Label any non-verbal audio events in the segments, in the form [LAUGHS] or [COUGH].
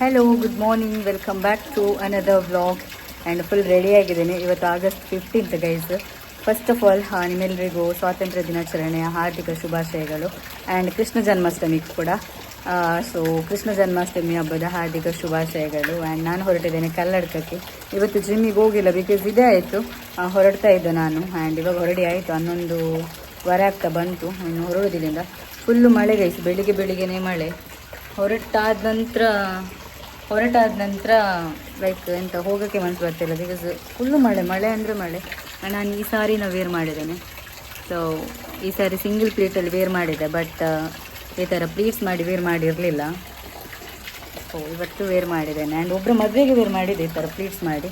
Hello good morning welcome back to another vlog and full ready ಆಗಿದ್ದೇನೆ. ಇವತ್ತು August fifteenth guys first of all ನಿಮ್ಮೆಲ್ಲರಿಗೂ ಸ್ವಾತಂತ್ರ್ಯ ದಿನಾಚರಣೆಯ ಹಾರ್ದಿಕ ಶುಭಾಶಯಗಳು ಆ್ಯಂಡ್ ಕೃಷ್ಣ ಜನ್ಮಾಷ್ಟಮಿ ಕೂಡ. ಸೊ ಕೃಷ್ಣ ಜನ್ಮಾಷ್ಟಮಿ ಹಬ್ಬದ ಹಾರ್ದಿಕ ಶುಭಾಶಯಗಳು ಆ್ಯಂಡ್ ನಾನು ಹೊರಟಿದ್ದೇನೆ ಕಲ್ಲಡ್ಕಕ್ಕೆ ಇವತ್ತು ಜಿಮ್ಮಿಗೆ ಹೋಗಿಲ್ಲ ಬಿಕಾಸ್ ಇದೇ ಆಯಿತು. ಹೊರಡ್ತಾ ಇದ್ದೆ ನಾನು ಆ್ಯಂಡ್ ಇವಾಗ ಹೊರಡಿ ಆಯಿತು. ಹನ್ನೊಂದು ವರ ಆಗ್ತಾ ಬಂತು. ಇನ್ನು ಹೊರಡೋದಿಲ್ಲಿಂದ ಫುಲ್ಲು ಮಳೆ ಗೈಸ್ ಬೆಳಿಗ್ಗೆ ಬೆಳಿಗ್ಗೆನೇ ಮಳೆ. ಹೊರಟಾದ ನಂತರ ಹೊರಟಾದ ನಂತರ ಲೈಕ್ ಎಂತ ಹೋಗೋಕ್ಕೆ ಮನಸ್ಸು ಬರ್ತಿಲ್ಲ ಬಿಕಾಸ್ ಫುಲ್ಲು ಮಳೆ ಮಳೆ ಅಂದರೆ ಮಳೆ. ನಾನು ಈ ಸಾರಿನ ವೇರ್ ಮಾಡಿದ್ದೇನೆ. ಸೊ ಈ ಸಾರಿ ಸಿಂಗಲ್ ಪ್ಲೇಟಲ್ಲಿ ವೇರ್ ಮಾಡಿದ್ದೆ. ಬಟ್ ಈ ಥರ ಪ್ಲೀಟ್ಸ್ ಮಾಡಿ ವೇರ್ ಮಾಡಿರಲಿಲ್ಲ. ಸೊ ಇವತ್ತು ವೇರ್ ಮಾಡಿದ್ದೇನೆ. ಆ್ಯಂಡ್ ಒಬ್ಬರು ಮದುವೆಗೆ ವೇರ್ ಮಾಡಿದೆ ಈ ಥರ ಪ್ಲೀಟ್ಸ್ ಮಾಡಿ.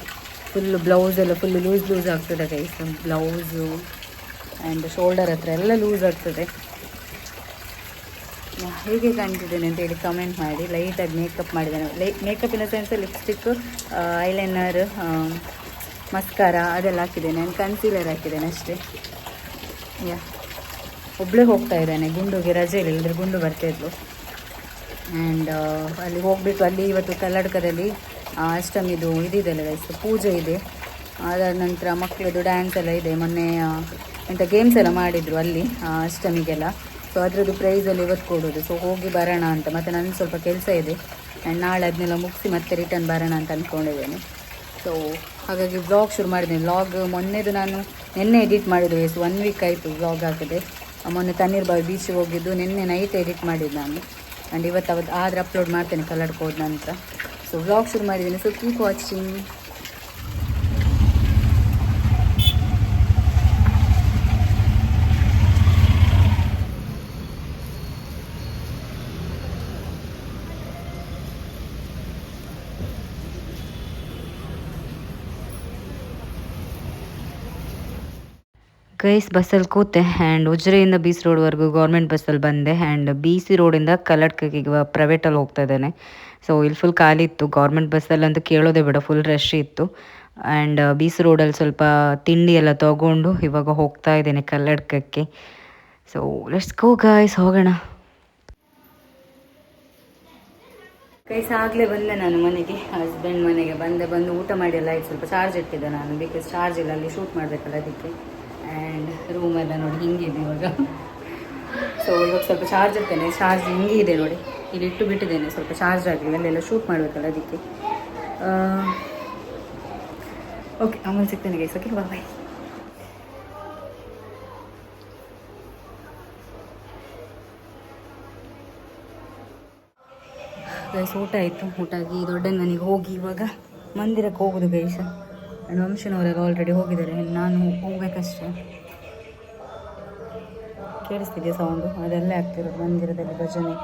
ಫುಲ್ಲು ಬ್ಲೌಸ್ ಎಲ್ಲ ಫುಲ್ಲು ಲೂಸ್ ಲೂಸ್ ಆಗ್ತದೆ ಕೈಸ್ ಬ್ಲೌಸು ಆ್ಯಂಡ್ ಶೋಲ್ಡರ್ ಹತ್ರ ಎಲ್ಲ ಲೂಸ್ ಆಗ್ತದೆ. ಹೇಗೆ ಕಾಣ್ತಿದ್ದೇನೆ ಅಂತ ಹೇಳಿ ಕಮೆಂಟ್ ಮಾಡಿ ಲೈಟಾಗಿ ಮೇಕಪ್ ಮಾಡಿದ್ದೇನೆ ಲೈ makeup in the sense lipstick eyeliner mascara ಅದೆಲ್ಲ ಹಾಕಿದ್ದೇನೆ. ನಾನು ಕನ್ಸೀಲರ್ ಹಾಕಿದ್ದೇನೆ ಅಷ್ಟೇ. ಯಾ ಒಬ್ಬಳೇ ಹೋಗ್ತಾ ಇದ್ದಾನೆ, ಗುಂಡುಗೆ ರಜೆ ಇಲ್ಲ ಇಲ್ಲದ್ರೆ ಗುಂಡು ಬರ್ತಾಯಿದ್ಲು ಆ್ಯಂಡ್ ಅಲ್ಲಿ ಹೋಗಬೇಕು, ಅಲ್ಲಿ ಇವತ್ತು ಕರ್ನಾಟಕದಲ್ಲಿ ಅಷ್ಟಮಿದು ಇದಿದೆಲ್ಲ ಗೈಸ್ ಪೂಜೆ ಇದೆ. ಅದಾದ ನಂತರ ಮಕ್ಕಳದು ಡ್ಯಾನ್ಸ್ ಎಲ್ಲ ಇದೆ. ಮೊನ್ನೆ ಎಂಥ ಗೇಮ್ಸ್ ಎಲ್ಲ ಮಾಡಿದರು ಅಲ್ಲಿ ಅಷ್ಟಮಿಗೆಲ್ಲ. ಸೊ ಅದರದ್ದು ಪ್ರೈಸಲ್ಲಿ ಇವತ್ತು ಕೊಡೋದು. ಸೊ ಹೋಗಿ ಬರೋಣ ಅಂತ. ಮತ್ತು ನನಗೆ ಸ್ವಲ್ಪ ಕೆಲಸ ಇದೆ. ನಾನು ನಾಳೆ ಅದನ್ನೆಲ್ಲ ಮುಗಿಸಿ ಮತ್ತೆ ರಿಟರ್ನ್ ಬರೋಣ ಅಂತ ಅಂದ್ಕೊಂಡಿದ್ದೇನೆ ಸೊ ಹಾಗಾಗಿ ವ್ಲಾಗ್ ಶುರು ಮಾಡಿದ್ದೇನೆ. ವ್ಲಾಗ್ ಮೊನ್ನೆದು ನಾನು ನಿನ್ನೆ ಎಡಿಟ್ ಮಾಡಿದ್ದು. ಎಸ್ ಒನ್ ವೀಕ್ ಆಯಿತು ವ್ಲಾಗ್ ಹಾಕಿದೆ. ಮೊನ್ನೆ ತಣ್ಣೀರ್ ಬಾವಿ ಬೀಚಿಗೆ ಹೋಗಿದ್ದು. ನಿನ್ನೆ ನೈಟ್ ಎಡಿಟ್ ಮಾಡಿದ್ದು ನಾನು. ಆ್ಯಂಡ್ ಇವತ್ತು ಅವತ್ತು ಆದರೆ ಅಪ್ಲೋಡ್ ಮಾಡ್ತೇನೆ ಕಲರ್ ಕೋಡ್ ನಂತರ. ಸೊ ವ್ಲಾಗ್ ಶುರು ಮಾಡಿದ್ದೀನಿ. ಸೊ ಕೀಪ್ ವಾಚಿಂಗ್ ಗೈಸ್, ಬಸ್ಸಲ್ಲಿ ಕೂತೆ ಆ್ಯಂಡ್ ಉಜ್ರೆಯಿಂದ ಬಿ ಸಿ ರೋಡ್ವರೆಗೂ ಗೌರ್ಮೆಂಟ್ ಬಸ್ಸಲ್ಲಿ ಬಂದೆ. ಆ್ಯಂಡ್ ಬಿ ಸಿ ರೋಡಿಂದ ಕಲ್ಲಡ್ಕಗೆ ಪ್ರೈವೇಟಲ್ಲಿ ಹೋಗ್ತಾ ಇದ್ದೇನೆ. ಸೊ ಇಲ್ಲಿ ಫುಲ್ ಖಾಲಿ ಇತ್ತು. ಗೌರ್ಮೆಂಟ್ ಬಸ್ಸಲ್ಲಂತೂ ಕೇಳೋದೇ ಬೇಡ. ಫುಲ್ ರಶ್ ಇತ್ತು. ಆ್ಯಂಡ್ ಬಿ ಸಿ ರೋಡಲ್ಲಿ ಸ್ವಲ್ಪ ತಿಂಡಿ ಎಲ್ಲ ತೊಗೊಂಡು ಇವಾಗ ಹೋಗ್ತಾ ಇದ್ದೇನೆ ಕಲ್ಲಡ್ಕಕ್ಕೆ ಸೊ ಲೆಟ್ಸ್ ಗೋ ಗೈಸ್ ಹೋಗೋಣ. ಕೈಸ ಆಗಲೇ ಬಂದೆ ನಾನು ಮನೆಗೆ. ಹಸ್ಬೆಂಡ್ ಮನೆಗೆ ಬಂದೆ. ಬಂದು ಊಟ ಮಾಡಿ ಎಲ್ಲ ಸ್ವಲ್ಪ ಚಾರ್ಜ್ ಇಟ್ಟಿದ್ದೆ ನಾನು. ಬಿಕಾಸ್ ಚಾರ್ಜ್ ಇಲ್ಲ ಅಲ್ಲಿ ಶೂಟ್ ಮಾಡಬೇಕಲ್ಲ ಅದಕ್ಕೆ. ಆ್ಯಂಡ್ ರೂಮೆಲ್ಲ ನೋಡಿ ಹಿಂಗಿದೆ ಇವಾಗ. ಸೊ ಇವಾಗ ಸ್ವಲ್ಪ ಚಾರ್ಜ್ ಇರ್ತೇನೆ. ಚಾರ್ಜ್ ಹಿಂಗೆ ಇದೆ ನೋಡಿ. ಇಲ್ಲಿ ಇಟ್ಟು ಬಿಟ್ಟಿದ್ದೇನೆ ಸ್ವಲ್ಪ ಚಾರ್ಜ್ ಆಗಲಿ ಅಲ್ಲೆಲ್ಲ ಶೂಟ್ ಮಾಡಬೇಕಲ್ಲ ಅದಕ್ಕೆ. ಓಕೆ ಆಮೇಲೆ ಸಿಗ್ತೇನೆ ಗೈಸ್ ಓಕೆ ಬಾಯ್ ಗೈಸ್ ಊಟ ಆಯಿತು. ಊಟ ಆಗಿ ದೊಡ್ಡ ಮನೆಗೆ ಹೋಗಿ ಇವಾಗ ಮಂದಿರಕ್ಕೆ ಹೋಗೋದು ಗೈಸ ಆ್ಯಂಡ್ ವಂಶನವರೆಲ್ಲ ಆಲ್ರೆಡಿ ಹೋಗಿದ್ದಾರೆ. ನಾನು ಹೋಗ್ಬೇಕಷ್ಟೇ. ಕೇಳಿಸ್ತಿದೆ ಸೌಂಡು ಅದೆಲ್ಲ ಆಗ್ತಿರೋದು, ಮಂದಿರದಲ್ಲಿ ಭಜನೆ.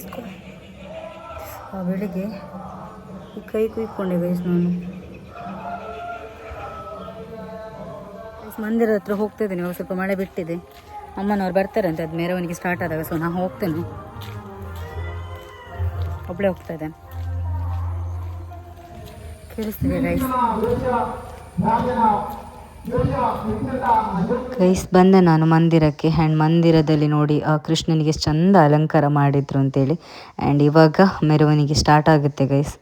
ಇಸ್ಕೊ. ಬೆಳಿಗ್ಗೆ ಕೈ ಕುಯ್ಕೊಂಡೆ ಗೈಸ್ ನಾನು. ಮಂದಿರದ ಹತ್ರ ಹೋಗ್ತಾ ಇದ್ದೀನಿ. ಇವಾಗ ಸ್ವಲ್ಪ ಮಳೆ ಬಿಟ್ಟಿದೆ. ಅಮ್ಮನವ್ರು ಬರ್ತಾರಂತೆ ಅದು ಮೆರವಣಿಗೆ ಸ್ಟಾರ್ಟ್ ಆದಾಗ. ಸೊ ನಾನು ಹೋಗ್ತೇನೆ. ಒಬ್ಬಳೇ ಹೋಗ್ತಾ ಇದ್ದೇನೆ. ಗೈಸ್ ಬಂದೆ ನಾನು ಮಂದಿರಕ್ಕೆ. ಆ್ಯಂಡ್ ಮಂದಿರದಲ್ಲಿ ನೋಡಿ, ಆ ಕೃಷ್ಣನಿಗೆ ಚಂದ ಅಲಂಕಾರ ಮಾಡಿದ್ರು ಅಂತೇಳಿ. ಆ್ಯಂಡ್ ಇವಾಗ ಮೆರವಣಿಗೆ ಸ್ಟಾರ್ಟ್ ಆಗುತ್ತೆ ಗೈಸ್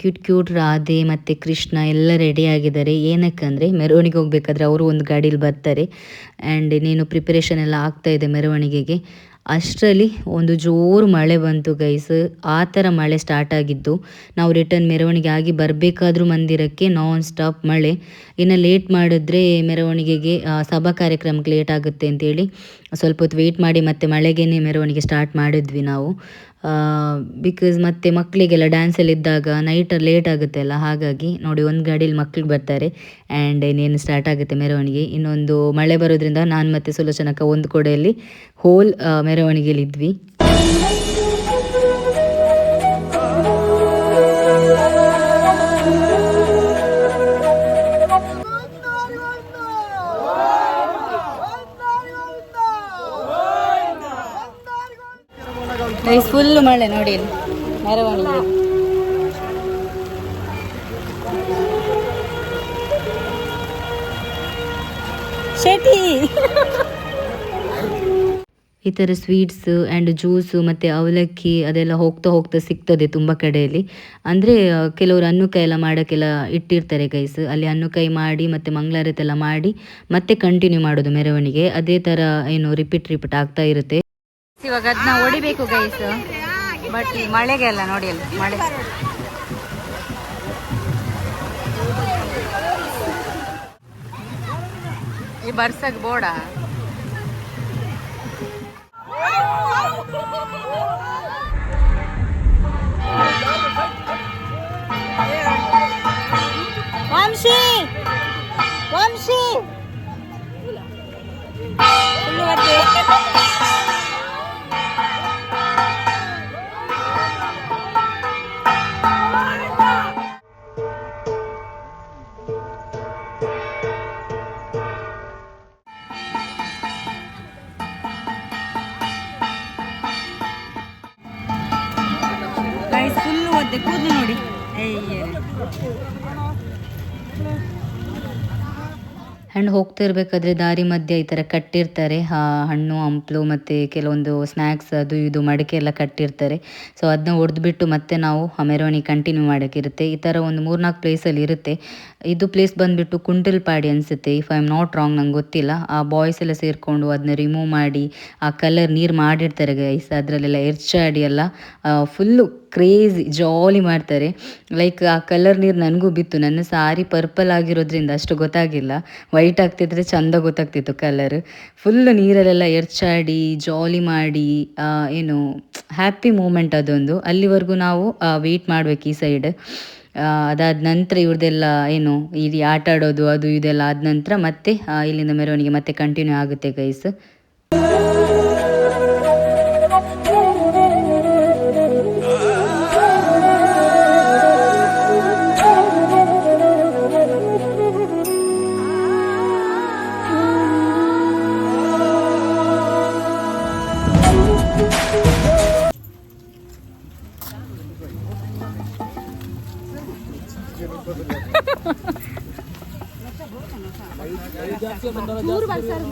ಕ್ಯೂಟ್ ಕ್ಯೂಟ್ ರಾಧೆ ಮತ್ತು ಕೃಷ್ಣ ಎಲ್ಲ ರೆಡಿ ಆಗಿದ್ದಾರೆ. ಏನಕ್ಕಂದರೆ ಮೆರವಣಿಗೆ ಹೋಗ್ಬೇಕಾದ್ರೆ ಅವರು ಒಂದು ಗಾಡೀಲಿ ಬರ್ತಾರೆ. ಆ್ಯಂಡ್ ಇನ್ನೇನು ಪ್ರಿಪರೇಷನ್ ಎಲ್ಲ ಆಗ್ತಾ ಇದೆ ಮೆರವಣಿಗೆಗೆ. ಅಷ್ಟರಲ್ಲಿ ಒಂದು ಜೋರು ಮಳೆ ಬಂತು ಗೈಸ್ ಆ ಥರ ಮಳೆ ಸ್ಟಾರ್ಟ್ ಆಗಿದ್ದು, ನಾವು ರಿಟರ್ನ್ ಮೆರವಣಿಗೆ ಆಗಿ ಬರಬೇಕಾದ್ರೂ ಮಂದಿರಕ್ಕೆ ನಾನ್ ಸ್ಟಾಪ್ ಮಳೆ. ಇನ್ನು ಲೇಟ್ ಮಾಡಿದ್ರೆ ಮೆರವಣಿಗೆಗೆ ಸಭಾ ಕಾರ್ಯಕ್ರಮಕ್ಕೆ ಲೇಟ್ ಆಗುತ್ತೆ ಅಂತೇಳಿ ಸ್ವಲ್ಪ ಹೊತ್ತು ವೆಯ್ಟ್ ಮಾಡಿ ಮತ್ತೆ ಮಳೆಗೇನೆ ಮೆರವಣಿಗೆ ಸ್ಟಾರ್ಟ್ ಮಾಡಿದ್ವಿ ನಾವು. ಬಿಕಾಸ್ ಮತ್ತೆ ಮಕ್ಕಳಿಗೆಲ್ಲ ಡ್ಯಾನ್ಸಲ್ಲಿ ಇದ್ದಾಗ ನೈಟ್ ಲೇಟ್ ಆಗುತ್ತೆ ಅಲ್ಲ, ಹಾಗಾಗಿ ನೋಡಿ ಒಂದು ಗಾಡೀಲಿ ಮಕ್ಳು ಬರ್ತಾರೆ ಆ್ಯಂಡ್ ಇನ್ನೇನು ಸ್ಟಾರ್ಟ್ ಆಗುತ್ತೆ ಮೆರವಣಿಗೆ. ಇನ್ನೊಂದು ಮಳೆ ಬರೋದ್ರಿಂದ ನಾನು ಮತ್ತು ಸುಲೋಚನಕ ಒಂದು ಕೊಡೆಯಲ್ಲಿ ಹೋಲ್ ಮೆರವಣಿಗೆಯಲ್ಲಿ ಇದ್ವಿ. ಗೈಸ್ ಫುಲ್ ಮಳೆ ನೋಡಿ ಮೆರವಣಿಗೆ ಶೆಟಿ ಈ ಥರ ಸ್ವೀಟ್ಸ್ ಆ್ಯಂಡ್ ಜ್ಯೂಸು ಮತ್ತು ಅವಲಕ್ಕಿ ಅದೆಲ್ಲ ಹೋಗ್ತಾ ಹೋಗ್ತಾ ಸಿಗ್ತದೆ ತುಂಬ ಕಡೆಯಲ್ಲಿ. ಅಂದರೆ ಕೆಲವರು ಅನ್ನುಕಾಯಿ ಎಲ್ಲ ಮಾಡೋಕ್ಕೆಲ್ಲ ಇಟ್ಟಿರ್ತಾರೆ ಗೈಸ್ ಅಲ್ಲಿ ಅನ್ನುಕಾಯಿ ಮಾಡಿ ಮತ್ತು ಮಂಗಳಾರತೆಲ್ಲ ಮಾಡಿ ಮತ್ತೆ ಕಂಟಿನ್ಯೂ ಮಾಡೋದು ಮೆರವಣಿಗೆ. ಅದೇ ಥರ ಏನು ರಿಪೀಟ್ ರಿಪೀಟ್ ಆಗ್ತಾ ಇರುತ್ತೆ. ಇವಾಗ ಅದನ್ನ ಹೊಡಿಬೇಕು ಗೈಸ್ ಬಟ್ ಈ ಮಳೆಗೆ ಅಲ್ಲ ನೋಡಿ ಅಲ್ಲ ಮಳೆ. ಈ ಬರ್ಸಕ್ ಬೋಡ ವಂಶಿ! ವಂಶಿ! ಆ್ಯಂಡ್ ಹೋಗ್ತಾ ಇರಬೇಕಾದ್ರೆ ದಾರಿ ಮಧ್ಯೆ ಈ ಥರ ಕಟ್ಟಿರ್ತಾರೆ. ಹಣ್ಣು, ಹಂಪ್ಲು ಮತ್ತು ಕೆಲವೊಂದು ಸ್ನ್ಯಾಕ್ಸ್ ಅದು ಇದು ಮಡಿಕೆ ಎಲ್ಲ ಕಟ್ಟಿರ್ತಾರೆ. ಸೊ ಅದನ್ನ ಹೊಡೆದ್ಬಿಟ್ಟು ಮತ್ತೆ ನಾವು ಮೆರವಣಿಗೆ ಕಂಟಿನ್ಯೂ ಮಾಡೋಕ್ಕಿರುತ್ತೆ ಈ ಥರ ಒಂದು ಮೂರ್ನಾಲ್ಕು ಪ್ಲೇಸಲ್ಲಿ ಇರುತ್ತೆ. ಇದು ಪ್ಲೇಸ್ ಬಂದುಬಿಟ್ಟು ಕುಂಟಲ್ಪಾಡಿ ಅನಿಸುತ್ತೆ. If I am not wrong ನಂಗೆ ಗೊತ್ತಿಲ್ಲ. ಆ ಬಾಯ್ಸ್ ಎಲ್ಲ ಸೇರಿಕೊಂಡು ಅದನ್ನ ರಿಮೂವ್ ಮಾಡಿ, ಆ ಕಲರ್ ನೀರು ಮಾಡಿರ್ತಾರೆ ಗೈಸ್ ಅದರಲ್ಲೆಲ್ಲ ಎರ್ಚಾಡಿ ಎಲ್ಲ ಫುಲ್ಲು ಕ್ರೇಜಿ ಜಾಲಿ ಮಾಡ್ತಾರೆ. ಲೈಕ್ ಆ ಕಲರ್ ನೀರು ನನಗೂ ಬಿತ್ತು. ನನ್ನ ಸಾರಿ ಪರ್ಪಲ್ ಆಗಿರೋದ್ರಿಂದ ಅಷ್ಟು ಗೊತ್ತಾಗಿಲ್ಲ. ವೈಟ್ ಆಗ್ತಿದ್ರೆ ಚಂದ ಗೊತ್ತಾಗ್ತಿತ್ತು ಕಲರ್ ಫುಲ್ಲು ನೀರಲ್ಲೆಲ್ಲ ಎರ್ಚಾಡಿ ಜಾಲಿ ಮಾಡಿ ಏನು ಹ್ಯಾಪಿ ಮೂಮೆಂಟ್ ಅದೊಂದು. ಅಲ್ಲಿವರೆಗೂ ನಾವು ವೆಯ್ಟ್ ಮಾಡ್ಬೇಕು ಈ ಸೈಡ್ ಅದಾದ ನಂತರ ಇವ್ರದ್ದೆಲ್ಲ ಏನು, ಇಲ್ಲಿ ಆಟ ಆಡೋದು, ಅದು ಇದೆಲ್ಲ ಆದ ನಂತರ ಮತ್ತೆ ಇಲ್ಲಿಂದ ಮೆರವಣಿಗೆ ಮತ್ತೆ ಕಂಟಿನ್ಯೂ ಆಗುತ್ತೆ ಗೈಸ್ ವಂಶಿ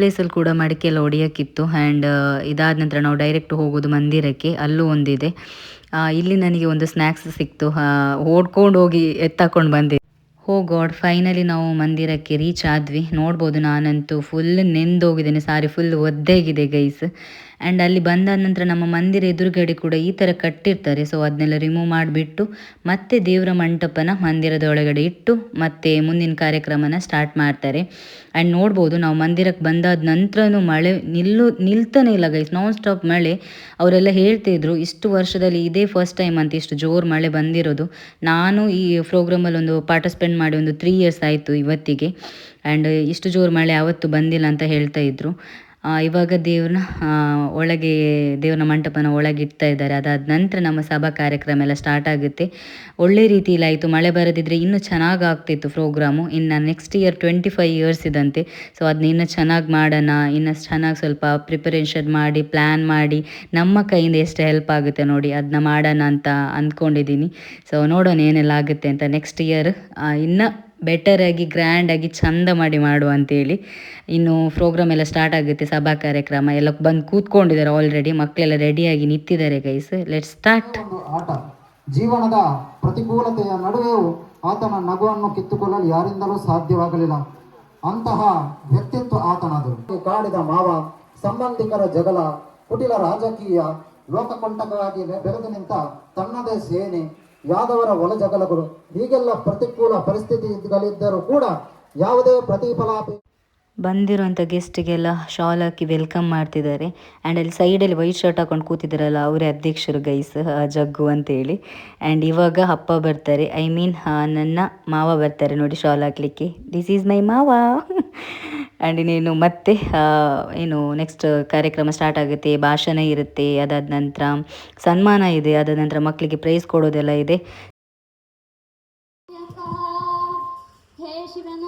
ಪ್ಲೇಸಲ್ಲಿ ಕೂಡ ಮಡಿಕೆಲ್ಲ ಹೊಡಿಯೋಕ್ಕಿತ್ತು. ಆ್ಯಂಡ್ ಇದಾದ ನಂತರ ನಾವು ಡೈರೆಕ್ಟ್ ಹೋಗೋದು ಮಂದಿರಕ್ಕೆ. ಅಲ್ಲೂ ಒಂದಿದೆ. ಇಲ್ಲಿ ನನಗೆ ಒಂದು ಸ್ನ್ಯಾಕ್ಸ್ ಸಿಕ್ತು. ಓಡ್ಕೊಂಡು ಹೋಗಿ ಎತ್ತಾಕೊಂಡು ಬಂದೆ ಹೋ ಗಾಡ್ ಫೈನಲಿ ನಾವು ಮಂದಿರಕ್ಕೆ ರೀಚ್ ಆದ್ವಿ. ನೋಡ್ಬೋದು ನಾನಂತೂ ಫುಲ್ ನೆಂದೋಗಿದ್ದೇನೆ. ಸಾರಿ ಫುಲ್ ಒದ್ದೆಗಿದೆ ಗೈಸ್ ಆ್ಯಂಡ್ ಅಲ್ಲಿ ಬಂದ ನಂತರ ನಮ್ಮ ಮಂದಿರ ಎದುರುಗಡೆ ಕೂಡ ಈ ಥರ ಕಟ್ಟಿರ್ತಾರೆ. ಸೊ ಅದನ್ನೆಲ್ಲ ರಿಮೂವ್ ಮಾಡಿಬಿಟ್ಟು ಮತ್ತೆ ದೇವರ ಮಂಟಪನ ಮಂದಿರದ ಒಳಗಡೆ ಇಟ್ಟು ಮತ್ತೆ ಮುಂದಿನ ಕಾರ್ಯಕ್ರಮನ ಸ್ಟಾರ್ಟ್ ಮಾಡ್ತಾರೆ. ಆ್ಯಂಡ್ ನೋಡ್ಬೋದು ನಾವು ಮಂದಿರಕ್ಕೆ ಬಂದಾದ ನಂತರನೂ ಮಳೆ ನಿಲ್ಲು, ನಿಲ್ತಾನೆ ಇಲ್ಲ ಗೈಸ್ ನಾನ್ ಸ್ಟಾಪ್ ಮಳೆ. ಅವರೆಲ್ಲ ಹೇಳ್ತಿದ್ರು ಇಷ್ಟು ವರ್ಷದಲ್ಲಿ ಇದೇ ಫಸ್ಟ್ ಟೈಮ್ ಅಂತ ಇಷ್ಟು ಜೋರು ಮಳೆ ಬಂದಿರೋದು. ನಾನು ಈ ಪ್ರೋಗ್ರಾಮಲ್ಲಿ ಒಂದು ಪಾರ್ಟಿಸಿಪೇಟ್ ಮಾಡಿ ಒಂದು ತ್ರೀ ಇಯರ್ಸ್ ಆಯಿತು ಇವತ್ತಿಗೆ. ಆ್ಯಂಡ್ ಇಷ್ಟು ಜೋರು ಮಳೆ ಯಾವತ್ತೂ ಬಂದಿಲ್ಲ ಅಂತ ಹೇಳ್ತಾ ಇದ್ರು. ಇವಾಗ ದೇವ್ರನ್ನ ಒಳಗೆ ದೇವ್ರನ ಮಂಟಪನ ಒಳಗೆ ಇಡ್ತಾ ಇದ್ದಾರೆ. ಅದಾದ ನಂತರ ನಮ್ಮ ಸಭಾ ಕಾರ್ಯಕ್ರಮ ಎಲ್ಲ ಸ್ಟಾರ್ಟ್ ಆಗುತ್ತೆ. ಒಳ್ಳೆ ರೀತಿಯಲ್ಲಿ ಆಯಿತು. ಮಳೆ ಬರದಿದ್ದರೆ ಇನ್ನೂ ಚೆನ್ನಾಗಿ ಆಗ್ತಿತ್ತು ಪ್ರೋಗ್ರಾಮು ಇನ್ನು next year twenty five years ಇದಂತೆ. So ಅದನ್ನ ಇನ್ನೂ ಚೆನ್ನಾಗಿ ಮಾಡೋಣ. ಇನ್ನು ಚೆನ್ನಾಗಿ ಸ್ವಲ್ಪ ಪ್ರಿಪರೇಷನ್ ಮಾಡಿ ಪ್ಲ್ಯಾನ್ ಮಾಡಿ, ನಮ್ಮ ಕೈಯಿಂದ ಎಷ್ಟು ಹೆಲ್ಪ್ ಆಗುತ್ತೆ ನೋಡಿ ಅದನ್ನ ಮಾಡೋಣ ಅಂತ ಅಂದ್ಕೊಂಡಿದ್ದೀನಿ. ಸೊ ನೋಡೋಣ ಏನೆಲ್ಲ ಆಗುತ್ತೆ ಅಂತ ನೆಕ್ಸ್ಟ್ ಇಯರ್ ಇನ್ನು ಬೆಟರಾಗಿ ಗ್ರ್ಯಾಂಡಾಗಿ ಚಂದ ಮಾಡಿ ಮಾಡುವ ಅಂತೇಳಿ ಇನ್ನು ಪ್ರೋಗ್ರಾಮ್ ಎಲ್ಲ ಸ್ಟಾರ್ಟ್ ಆಗುತ್ತೆ, ಸಭಾ ಕಾರ್ಯಕ್ರಮ ಎಲ್ಲ ಬಂದು ಕೂತ್ಕೊಂಡಿದ್ದಾರೆ ಆಲ್ರೆಡಿ ಮಕ್ಕಳೆಲ್ಲ ರೆಡಿಯಾಗಿ ನಿಂತಿದ್ದಾರೆ ಗೈಸ್ ಲೆಟ್ ಸ್ಟಾರ್ಟ್ ಆಟ, ಜೀವನದ ಪ್ರತಿಕೂಲತೆಯ ನಡುವೆಯೂ ಆತನ ನಗುವನ್ನು ಕಿತ್ತುಕೊಳ್ಳಲು ಯಾರಿಂದಲೂ ಸಾಧ್ಯವಾಗಲಿಲ್ಲ. ಅಂತಹ ವ್ಯಕ್ತಿತ್ವ ಆತನದು. ಕಾಡಿದ ಮಾವ, ಸಂಬಂಧಿಕರ ಜಗಳ, ಕುಟಿಲ ರಾಜಕೀಯ, ಲೋಕಕಂಟಕವಾಗಿ ಬೆಳೆದು ನಿಂತ ತನ್ನದೇ ಸೇನೆ ಯಾದವರ ಒಳಜಗಳಗಳು ಹೀಗೆಲ್ಲ ಪ್ರತಿಕೂಲ ಪರಿಸ್ಥಿತಿಗಳಿದ್ದರೂ ಕೂಡ ಯಾವುದೇ ಪ್ರತಿಫಲಾಪಿ ಬಂದಿರುವಂಥ ಗೆಸ್ಟಿಗೆಲ್ಲ ಶಾಲ್ ಹಾಕಿ ವೆಲ್ಕಮ್ ಮಾಡ್ತಿದ್ದಾರೆ. ಆ್ಯಂಡ್ ಅಲ್ಲಿ ಸೈಡಲ್ಲಿ ವೈಟ್ ಶರ್ಟ್ ಹಾಕೊಂಡು ಕೂತಿದ್ದಾರಲ್ಲ, ಅವರೇ ಅಧ್ಯಕ್ಷರು ಗೈಸ್ ಜಗ್ಗು ಅಂತೇಳಿ. ಆ್ಯಂಡ್ ಇವಾಗ ಅಪ್ಪ ಬರ್ತಾರೆ. ಐ ಮೀನ್ ನನ್ನ ಮಾವ ಬರ್ತಾರೆ ನೋಡಿ ಶಾಲ್ ಹಾಕ್ಲಿಕ್ಕೆ. ದಿಸ್ ಈಸ್ ಮೈ ಮಾವ. [LAUGHS] ಆ್ಯಂಡ್ ಇನ್ನೇನು ಮತ್ತೆ ಏನು ನೆಕ್ಸ್ಟ್ ಕಾರ್ಯಕ್ರಮ ಸ್ಟಾರ್ಟ್ ಆಗುತ್ತೆ, ಭಾಷಣ ಇರುತ್ತೆ, ಅದಾದ ನಂತರ ಸನ್ಮಾನ ಇದೆ, ಅದಾದ ನಂತರ ಮಕ್ಕಳಿಗೆ ಪ್ರೈಸ್ ಕೊಡೋದೆಲ್ಲ ಇದೆ. ಹೇ ಶಿವನ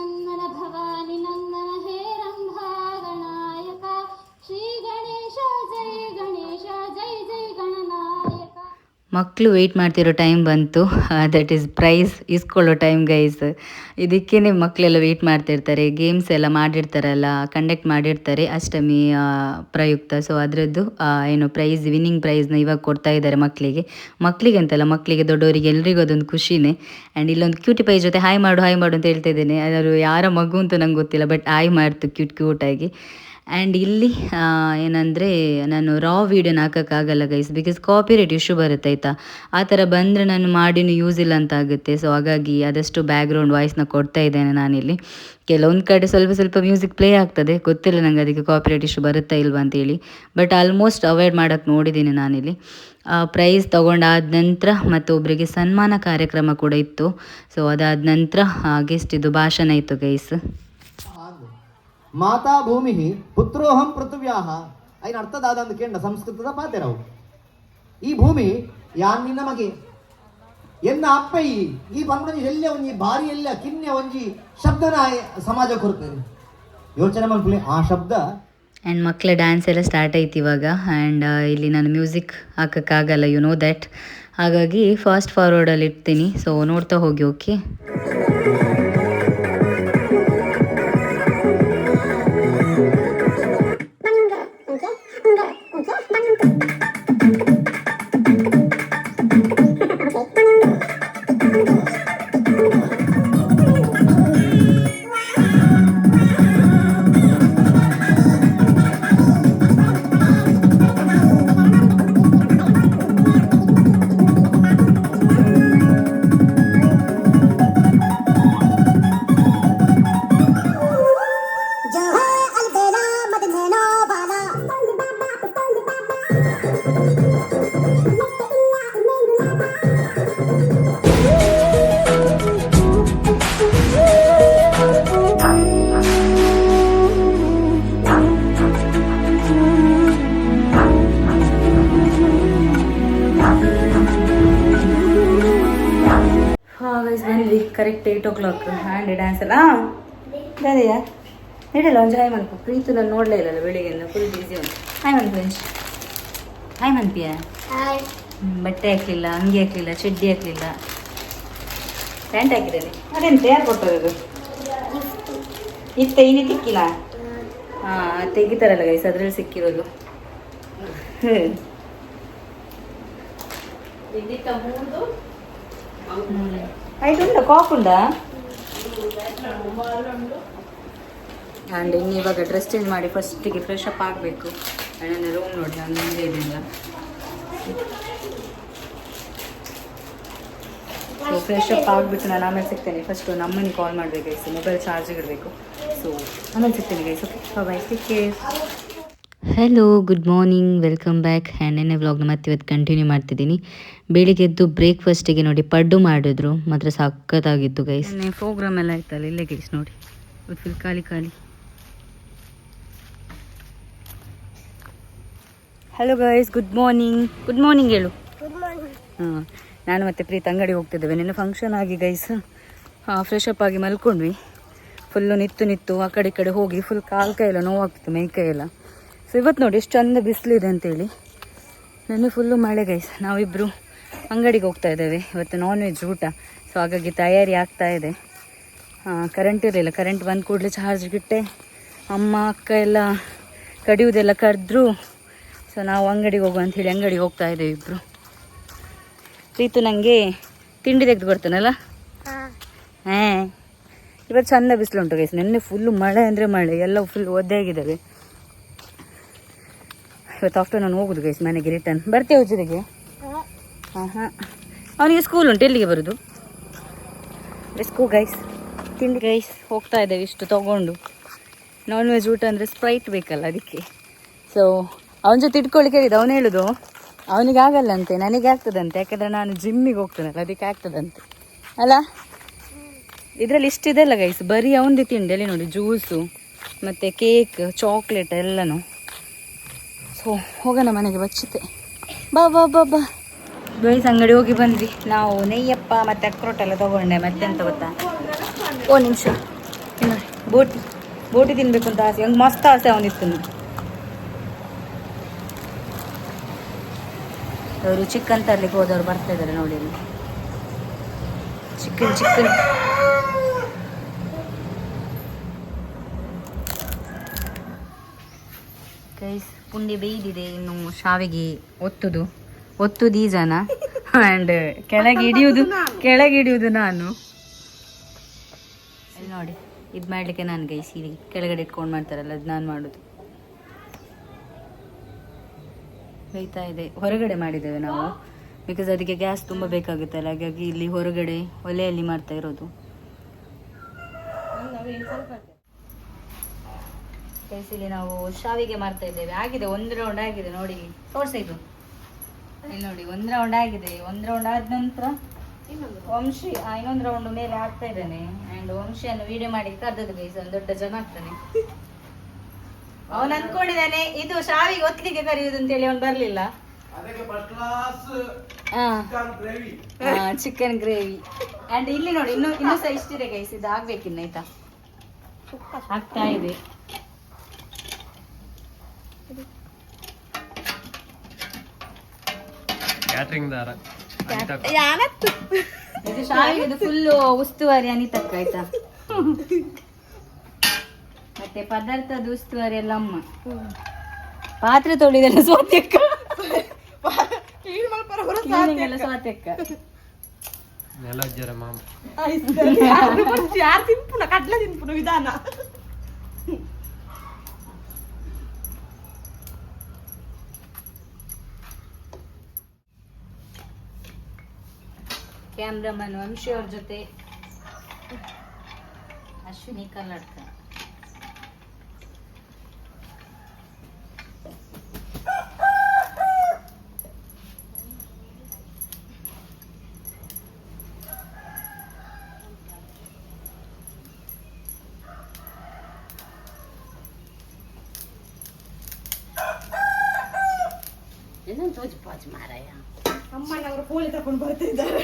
ಮಕ್ಕಳು ವೆಯ್ಟ್ ಮಾಡ್ತಿರೋ ಟೈಮ್ ಬಂತು. ದಟ್ ಈಸ್ ಪ್ರೈಸ್ ಇಸ್ಕೊಳ್ಳೋ ಟೈಮ್ ಗೈಸ್ ಇದಕ್ಕೇ ಮಕ್ಕಳೆಲ್ಲ ವೆಯ್ಟ್ ಮಾಡ್ತಿರ್ತಾರೆ. ಗೇಮ್ಸ್ ಎಲ್ಲ ಮಾಡಿರ್ತಾರಲ್ಲ ಕಂಡಕ್ಟ್ ಮಾಡಿರ್ತಾರೆ ಅಷ್ಟಮಿ ಪ್ರಯುಕ್ತ. ಸೊ ಅದರದ್ದು ಏನು ಪ್ರೈಸ್ ವಿನ್ನಿಂಗ್ ಪ್ರೈಸ್ನ ಇವಾಗ ಕೊಡ್ತಾ ಇದ್ದಾರೆ ಮಕ್ಕಳಿಗೆ ಮಕ್ಕಳಿಗೆ ಅಂತಲ್ಲ ಮಕ್ಕಳಿಗೆ ದೊಡ್ಡವರಿಗೆ ಎಲ್ರಿಗೂ ಅದೊಂದು ಖುಷಿನೇ. ಆ್ಯಂಡ್ ಇಲ್ಲೊಂದು ಕ್ಯೂಟಿ ಪೈ ಜೊತೆ ಹಾಯ್ ಮಾಡು ಹಾಯ್ ಮಾಡು ಅಂತ ಹೇಳ್ತಾ ಇದ್ದೇನೆ. ಅದು ಯಾರ ಮಗು ಅಂತ ನಂಗೆ ಗೊತ್ತಿಲ್ಲ ಬಟ್ ಹಾಯ್ ಮಾಡ್ತು ಕ್ಯೂಟ್ ಕ್ಯೂಟಾಗಿ ಆ್ಯಂಡ್ ಇಲ್ಲಿ ಏನಂದರೆ ನಾನು ರಾ ವೀಡಿಯೋನ ಹಾಕೋಕ್ಕಾಗಲ್ಲ ಗೈಸ್ ಬಿಕಾಸ್ ಕಾಪಿರೈಟ್ ಇಶ್ಯೂ ಬರುತ್ತೆ, ಆಯಿತಾ? ಆ ಥರ ಬಂದರೆ ನಾನು ಮಾಡಿನೂ ಯೂಸ್ ಇಲ್ಲ ಅಂತ ಆಗುತ್ತೆ. ಸೊ ಹಾಗಾಗಿ ಆದಷ್ಟು ಬ್ಯಾಕ್ಗ್ರೌಂಡ್ ವಾಯ್ಸ್ನ ಕೊಡ್ತಾ ಇದ್ದೇನೆ ನಾನಿಲ್ಲಿ. ಕೆಲವೊಂದು ಕಡೆ ಸ್ವಲ್ಪ ಸ್ವಲ್ಪ ಮ್ಯೂಸಿಕ್ ಪ್ಲೇ ಆಗ್ತದೆ. ಗೊತ್ತಿಲ್ಲ ನನಗೆ ಅದಕ್ಕೆ ಕಾಪಿರೈಟ್ ಇಶ್ಯೂ ಬರುತ್ತಾ ಇಲ್ವಾ ಅಂತೇಳಿ. ಬಟ್ ಆಲ್ಮೋಸ್ಟ್ ಅವಾಯ್ಡ್ ಮಾಡೋಕ್ಕೆ ನೋಡಿದ್ದೀನಿ ನಾನಿಲ್ಲಿ. ಪ್ರೈಸ್ ತೊಗೊಂಡಾದ ನಂತರ ಮತ್ತೊಬ್ಬರಿಗೆ ಸನ್ಮಾನ ಕಾರ್ಯಕ್ರಮ ಕೂಡ ಇತ್ತು. ಸೊ ಅದಾದ ನಂತರ ಗೆಸ್ಟ್ ಇದು ಭಾಷಣ ಇತ್ತು ಗೈಸ್ ಮಾತಾ ಭೂಮಿ ಪುತ್ರೋಹಂ ಪೃಥ್ವ್ಯಾಹ. ಐನ ಅರ್ಥದಾದ ಕೇಂದ್ರ, ಸಂಸ್ಕೃತದ ಪಾತೆರವು ಈ ಭೂಮಿ ಯಾ ನಿನ್ನ ಮಗೆ? ಎನ್ನ ಅಪ್ಪಯಿ ಈ ಪಂಗಡ ಎಲ್ಲೇ ಒಂಜಿ ಬಾರಿ ಎಲ್ಲ ಕಿನ್ನೆ ಒಂಜಿ ಶಬ್ದನ ಸಮಾಜ ಕೊಡ್ತೇನೆ ಯೋಚನೆ ಮಾಡ್ಕೊಳ್ಳಿ, ಆ ಶಬ್ದ. ಆ್ಯಂಡ್ ಮಕ್ಕಳ ಡ್ಯಾನ್ಸ್ ಎಲ್ಲ ಸ್ಟಾರ್ಟ್ ಆಯ್ತು ಇವಾಗ. ಆ್ಯಂಡ್ ಇಲ್ಲಿ ನಾನು ಮ್ಯೂಸಿಕ್ ಹಾಕೋಕ್ಕಾಗಲ್ಲ ಯು ನೋ ದ್ಯಾಟ್ ಹಾಗಾಗಿ ಫಾಸ್ಟ್ ಫಾರ್ವರ್ಡಲ್ಲಿ ಇಡ್ತೀನಿ. ಸೊ ನೋಡ್ತಾ ಹೋಗಿ okay eight o'clock handy dance ಅಲ್ಲ ಸರಿಯಾ ಹೇಳಿಲ್ಲ ಒಂದು ಹಾಯ್ ಮನ್ಪು ಪ್ರೀತು ನಾನು ನೋಡಲೇ ಇಲ್ಲಲ್ಲ ಬೆಳಿಗ್ಗೆ ಫುಲ್ ಬಿಸಿ ಉಂಟು. ಹಾಯ್ ಮನ್ ಫ್ರೆಂಡ್ಸ್ ಹಾಯ್ ಮನ್ಪಿಯ ಬಟ್ಟೆ ಹಾಕ್ಲಿಲ್ಲ ಅಂಗಿ ಹಾಕ್ಲಿಲ್ಲ ಚಡ್ಡಿ ಹಾಕ್ಲಿಲ್ಲ. ಪ್ಯಾಂಟ್ ಹಾಕಿದ್ದೇನೆ. ಅದೆಂತ ಯಾರು ಕೊಟ್ಟದ್ದು ಇತ್ತ ಇನ್ನೇ ತಿಕ್ಕಿಲ್ಲ ಹಾಂ ತೆಗಿತಾರಲ್ಲ ಗೈಸ್ ಅದರಲ್ಲಿ ಸಿಕ್ಕಿರೋದು. ಹ್ಞೂ ಉಂಟಾ ಕಾಫ್ ಉಂಟಾ ಆ್ಯಂಡ್ ಇನ್ನು ಇವಾಗ ಡ್ರೆಸ್ ಚೇಂಜ್ ಮಾಡಿ ಫಸ್ಟಿಗೆ ಫ್ರೆಶ್ ಅಪ್ ಆಗಬೇಕು. ನನ್ನ ರೂಮ್ ನೋಡಿ, ನಾನು ಮುಂದೆ ಇದೆಲ್ಲ ಸೊ ಫ್ರೆಶ್ ಅಪ್ ಆಗಿಬಿಟ್ಟು ನಾನು ಆಮೇಲೆ ಸಿಗ್ತೇನೆ. ಫಸ್ಟು ನಮ್ಮನ್ನು ಕಾಲ್ ಮಾಡಬೇಕು ಮೊಬೈಲ್ ಚಾರ್ಜಿಗೆ ಇಡಬೇಕು. ಸೊ ಆಮೇಲೆ ಸಿಗ್ತೇನೆ guys okay bye take care hello good morning welcome back and ನೆನ್ನೆ ವ್ಲಾಗ್ನ ಮತ್ತೆ ಇವತ್ತು ಕಂಟಿನ್ಯೂ ಮಾಡ್ತಿದ್ದೀನಿ. ಬೆಳಿಗ್ಗೆ ಎದ್ದು ಬ್ರೇಕ್ಫಾಸ್ಟಿಗೆ ನೋಡಿ ಪಡ್ಡು ಮಾಡಿದ್ರು. ಮಾತ್ರ ಸಖತ್ತಾಗಿತ್ತು ಗೈಸ್ ಪ್ರೋಗ್ರಾಮ್ ಎಲ್ಲ ಆಯ್ತಲ್ಲ ಇಲ್ಲೇ ಗೈಸ್ ನೋಡಿ. ಫುಲ್ ಖಾಲಿ ಖಾಲಿ. Hello guys good morning good morning ಹೇಳು. ಹಾಂ ನಾನು ಮತ್ತೆ ಪ್ರೀತ್ ಅಂಗಡಿ ಹೋಗ್ತಿದ್ದೇವೆ. ನಿನ್ನೆ ಫಂಕ್ಷನ್ ಆಗಿ ಗೈಸ್ ಹಾಂ ಫ್ರೆಶ್ ಅಪ್ ಆಗಿ ಮಲ್ಕೊಂಡ್ವಿ. ಫುಲ್ಲು ನಿತ್ತು ನಿತ್ತು ಆ ಕಡೆ ಈ ಕಡೆ ಹೋಗಿ ಫುಲ್ ಕಾಲು ಕೈ ಎಲ್ಲ ನೋವಾಗ್ತಿತ್ತು ಮೈ ಕೈ ಎಲ್ಲ. ಸೊ ಇವತ್ತು ನೋಡಿ ಎಷ್ಟು ಚಂದ ಬಿಸಿಲಿದೆ ಅಂತೇಳಿ. ನನಗೆ ಫುಲ್ಲು ಮಳೆ ಗೈಸ್ ನಾವಿಬ್ಬರು ಅಂಗಡಿಗೆ ಹೋಗ್ತಾ ಇದ್ದೇವೆ. ಇವತ್ತು ನಾನ್ ವೆಜ್ ಊಟ. ಸೊ ಹಾಗಾಗಿ ತಯಾರಿ ಆಗ್ತಾ ಇದೆ. ಕರೆಂಟ್ ಇರಲಿಲ್ಲ. ಕರೆಂಟ್ ಬಂದ ಕೂಡಲೇ ಚಾರ್ಜ್ ಗಿಟ್ಟೆ. ಅಮ್ಮ ಅಕ್ಕ ಎಲ್ಲ ಕಡಿಯುವುದೆಲ್ಲ ಕರೆದ್ರು. ಸೊ ನಾವು ಅಂಗಡಿಗೆ ಹೋಗುವ ಅಂಥೇಳಿ ಅಂಗಡಿಗೆ ಹೋಗ್ತಾ ಇದ್ದೇವೆ ಇಬ್ಬರು ಪ್ರೀತು ನನಗೆ ತಿಂಡಿ ತೆಗೆದು ಕೊಡ್ತಾನಲ್ಲ? ಹಾಂ. ಇವತ್ತು ಚಂದ ಬಿಸಿಲುಂಟು ಗೈಸ್ ನಿನ್ನೆ ಫುಲ್ಲು ಮಳೆ ಅಂದರೆ ಮಳೆ. ಎಲ್ಲ ಫುಲ್ ಒದ್ದೆ ಆಗಿದ್ದಾವೆ. ಇವತ್ತು ಆಫ್ಟರ್ನೂನ್ ಹೋಗುದು ಗೈಸ್ ಮನೆಗೆ ರಿಟರ್ನ್ ಬರ್ತೇವೆ ಜೊತೆಗೆ ಹಾಂ ಹಾಂ ಅವನಿಗೆ ಸ್ಕೂಲ್ ಉಂಟು, ಎಲ್ಲಿಗೆ ಬರೋದು? ಸ್ಕೂ ಗೈಸ್ ತಿಂಡಿ ಗೈಸ್ ಹೋಗ್ತಾ ಇದ್ದೇವೆ ಇಷ್ಟು ತಗೊಂಡು. ನಾನ್ ವೆಜ್ ಊಟ ಅಂದರೆ ಸ್ಪ್ರೈಟ್ ಬೇಕಲ್ಲ ಅದಕ್ಕೆ. ಸೊ ಅವನ ಜೊತೆ ಇಟ್ಕೊಳ್ಳಿಕ್ಕೆ ಹೇಳಿದ್ದು, ಅವನು ಹೇಳುದು, ಅವನಿಗೆ ಆಗಲ್ಲಂತೆ, ನನಗೆ ಆಗ್ತದಂತೆ, ಯಾಕಂದ್ರೆ ನಾನು ಜಿಮ್ಮಿಗೆ ಹೋಗ್ತೇನಲ್ಲ, ಅದಕ್ಕೆ ಆಗ್ತದಂತೆ. ಅಲ್ಲ? ಇದರಲ್ಲಿ ಇಷ್ಟಿದೆಲ್ಲ ಗೈಸ್ ಬರೀ ಅವನದೇ ತಿಂಡಿ, ಅಲ್ಲಿ ನೋಡಿ ಜ್ಯೂಸು ಮತ್ತು ಕೇಕ್ ಚಾಕ್ಲೇಟ್ ಎಲ್ಲನೂ. ಸೊ ಹೋಗೋಣ ಮನೆಗೆ ಬಚ್ಚಿತೆ ಬಾ ಬಾ ಬಾ ಬಾ. ಗೈಸ್, ಅಂಗಡಿ ಹೋಗಿ ಬಂದ್ವಿ. ನಾವು ನೆಯ್ಯಪ್ಪ ಮತ್ತೆ ಅಕ್ರೋಟ್ ಎಲ್ಲ ತೊಗೊಂಡೆ. ಮತ್ತೆ ಎಂತ ಗೊತ್ತಾ? ಓ, ನಿಮಿಷ. ಬೋಟಿ. ಬೋಟಿ ತಿನ್ಬೇಕು ಅಂತ ಆಸೆ. ಹಂಗೆ ಮಸ್ತ್ ಆಸೆ ಅವನಿತ್ತು ಅವರು ಚಿಕನ್ ತರ್ಲಿಕ್ಕೆ ಹೋದವ್ರು ಬರ್ತಾ ಇದ್ದಾರೆ ನೋಡಿ ಚಿಕನ್ ಚಿಕನ್. ಗೈಸ್ ಪುಂಡಿ ಬೇಯ್ದಿದೆ, ಇನ್ನು ಶಾವಿಗೆ ಒತ್ತುದು. ಒತ್ತುದು ಈ ಜನ. ಆ್ಯಂಡ್ ಕೆಳಗೆ ಹಿಡಿಯುವುದು ಕೆಳಗೆ ಹಿಡಿಯುವುದು ನಾನು. ನೋಡಿ, ಇದು ಮಾಡಲಿಕ್ಕೆ ನಾನು ಗೈಸ್ ಇಲ್ಲಿ ಕೆಳಗಡೆ ಇಟ್ಕೊಂಡು ಮಾಡ್ತಾರಲ್ಲ, ಅದು ನಾನು ಮಾಡೋದು. ಬೇಯ್ತಾ ಇದೆ. ಹೊರಗಡೆ ಮಾಡಿದ್ದೇವೆ ನಾವು. ಬಿಕಾಸ್ ಅದಕ್ಕೆ ಗ್ಯಾಸ್ ತುಂಬ ಬೇಕಾಗುತ್ತಲ್ಲ ಹಾಗಾಗಿ ಇಲ್ಲಿ ಹೊರಗಡೆ ಒಲೆಯಲ್ಲಿ ಮಾಡ್ತಾ ಇರೋದು. ಗೈಸ್ ಇಲ್ಲಿ ನಾವು ಶಾವಿಗೆ ಮಾಡ್ತಾ ಇದ್ದೇವೆ. ಆಗಿದೆ ಒಂದು ರೌಂಡ್ ಆಗಿದೆ ನೋಡಿ. ತೋರ್ಸ ಇದು. ಇಲ್ಲಿ ನೋಡಿ ಒಂದು ರೌಂಡ್ ಆಗಿದೆ. ಒಂದು ರೌಂಡ್ ಆದ ನಂತರ ವಂಶಿ ಆ, ಇನ್ನೊಂದು ರೌಂಡ್ ಮೇಲೆ ಆಗ್ತಾ ಇದ್ದಾನೆ. ಅಂಡ್ ವಂಶಿಯನ್ನು ವಿಡಿಯೋ ಮಾಡಿ ಕರ್ದದ್ದು ಗೈಸ್ ಒಂದು ದೊಡ್ಡ ಜನ ಆಗ್ತಾನೆ. ಅವನು ಅನ್ಕೊಂಡಿದ್ದಾನೆ ಇದು ಶಾವಿಗೆ ಒತ್ತಿಗೆ ಕರೆಯುವುದು ಅಂತೇಳಿ ಅವನು ಬರ್ಲಿಲ್ಲ. ಚಿಕನ್ ಗ್ರೇವಿ ಅಂಡ್ ಇಲ್ಲಿ ನೋಡಿ ಇನ್ನು ಇನ್ನೂ ಸಹ ಇಷ್ಟಿದೆ ಗೈಸ್ ಇದು ಆಗ್ಬೇಕಿನ್ನ ಆಯ್ತಾ? ಆಗ್ತಾ ಇದೆ. ಕ್ಯಾಟ್ರಿಂಗ್ ದಾರ. ಇದು ಶಾವಿಗೆ ಫುಲ್ ಉಸ್ತುವಾರಿ ಅನಿತಕ್ಕ ಆಯ್ತಾ? ಮತ್ತೆ ಪದಾರ್ಥದ ಉಸ್ತುವಾರಿ ಎಲ್ಲ ಅಮ್ಮ. ಪಾತ್ರೆ ತೊಳಿದೆಲ್ಲ ಸ್ವಾತ್ಯಕ್ಕ ಎಲ್ಲ ಸ್ವಾತ್ಯಕ್ಕ ನೆಲಜ್ಜರ ಮಾಮ. ಯಾರು ತಿನ್ಪುನ? ಕಡ್ಲೆ ತಿನ್ಪುನ ವಿಧಾನ? ಕ್ಯಾಮ್ರಾಮನ್ ವಂಶಿ ಅವ್ರ ಜೊತೆ ಅಶ್ವಿನಿ ಕಲ್ಲಡ್ಕ ಅಮ್ಮನವರು ಕೋಳಿ ತಕೊಂಡು ಬರ್ತಿದ್ದಾರೆ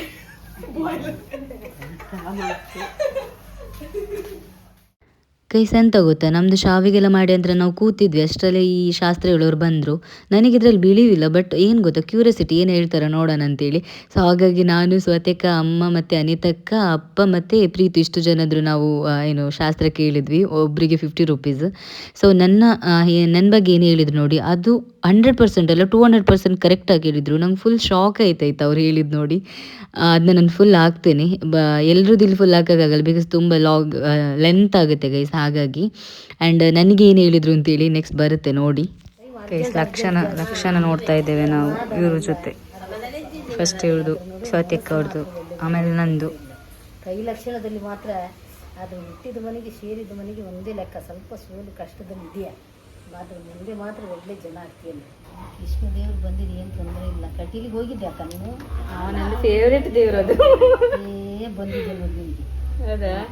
ಕೈಸ್ ಎಂತ ಗೊತ್ತಾ ನಮ್ಮದು ಶಾವಿಗೆಲ್ಲ ಮಾಡಿ ಅಂದರೆ ನಾವು ಕೂತಿದ್ವಿ. ಅಷ್ಟರಲ್ಲೇ ಈ ಶಾಸ್ತ್ರಿಗಳವ್ರು ಬಂದರು. ನನಗೆ ಇದರಲ್ಲಿ ಬಿಳಿವಿಲ್ಲ ಬಟ್ ಏನು ಗೊತ್ತಾ? ಕ್ಯೂರಿಯಾಸಿಟಿ ಏನು ಹೇಳ್ತಾರೆ ನೋಡೋಣ ಅಂತೇಳಿ. ಸೊ ಹಾಗಾಗಿ ನಾನು ಸ್ವತಕ್ಕ ಅಮ್ಮ ಮತ್ತು ಅನಿತಕ್ಕ, ಅಪ್ಪ ಮತ್ತು ಪ್ರೀತಿ, ಇಷ್ಟು ಜನದ್ರು ನಾವು ಏನು, ಶಾಸ್ತ್ರ ಕೇಳಿದ್ವಿ. ಒಬ್ಬರಿಗೆ ಫಿಫ್ಟಿ ರುಪೀಸ್ ಸೊ ನನ್ನ ನನ್ನ ಬಗ್ಗೆ ಏನು ಹೇಳಿದ್ರು ನೋಡಿ, ಅದು ಹಂಡ್ರೆಡ್ ಪರ್ಸೆಂಟ್ ಅಲ್ಲ ಟೂ ಹಂಡ್ರೆಡ್ ಪರ್ಸೆಂಟ್ ಕರೆಕ್ಟಾಗಿ ಹೇಳಿದರು. ನಂಗೆ ಫುಲ್ ಶಾಕ್ ಆಯ್ತಾಯ್ತು ಅವ್ರು ಹೇಳಿದ್ದು ನೋಡಿ. ಅದನ್ನ ನಾನು ಫುಲ್ ಹಾಕ್ತೇನೆ. ಬ, ಎಲ್ರದ್ದು ಇಲ್ಲಿ ಫುಲ್ ಹಾಕೋಕ್ಕಾಗಲ್ಲ ಬಿಕಾಸ್ ತುಂಬ ಲಾಗ್ ಲೆಂತ್ ಆಗುತ್ತೆ ಗೈಸ್ ಹಾಗಾಗಿ. ಆ್ಯಂಡ್ ನನಗೆ ಏನು ಹೇಳಿದ್ರು ಅಂತೇಳಿ ನೆಕ್ಸ್ಟ್ ಬರುತ್ತೆ ನೋಡಿ. ಲಕ್ಷಣ ಲಕ್ಷಣ ನೋಡ್ತಾ ಇದ್ದೇವೆ ನಾವು ಇವ್ರ ಜೊತೆ. ಫಸ್ಟ್ ಇವ್ರದ್ದು ಸತ್ಯಕ್ಕ ಅವ್ರದ್ದು ಆಮೇಲೆ ನಂದು. ಕೈ ಲಕ್ಷಣದಲ್ಲಿ ಮಾತ್ರ ಅದು ಹುಟ್ಟಿದ ಮನೆಗೆ ಸೇರಿದ ಮನೆಗೆ ಒಂದೇ ಲೆಕ್ಕ ಸ್ವಲ್ಪ ಸೋಲು ಕಷ್ಟದಲ್ಲಿ ಇದೆಯಾ? ಅದ್ರ ಮುಂದೆ ಮಾತ್ರ ಒಳ್ಳೆ ಜನ ಆಗ್ತೀಯಲ್ಲ. ಕೃಷ್ಣ ದೇವ್ರು ಬಂದಿದೆ ಏನು ತೊಂದರೆ ಇಲ್ಲ. ಕಟೀಲಿಗೆ ಹೋಗಿದ್ದೆ ಅಕ್ಕ ನೀನು ಫೇವ್ರೇಟ್ ದೇವ್ರದು ಏ ಬಂದಿದ್ದೆ ನೋಡಿ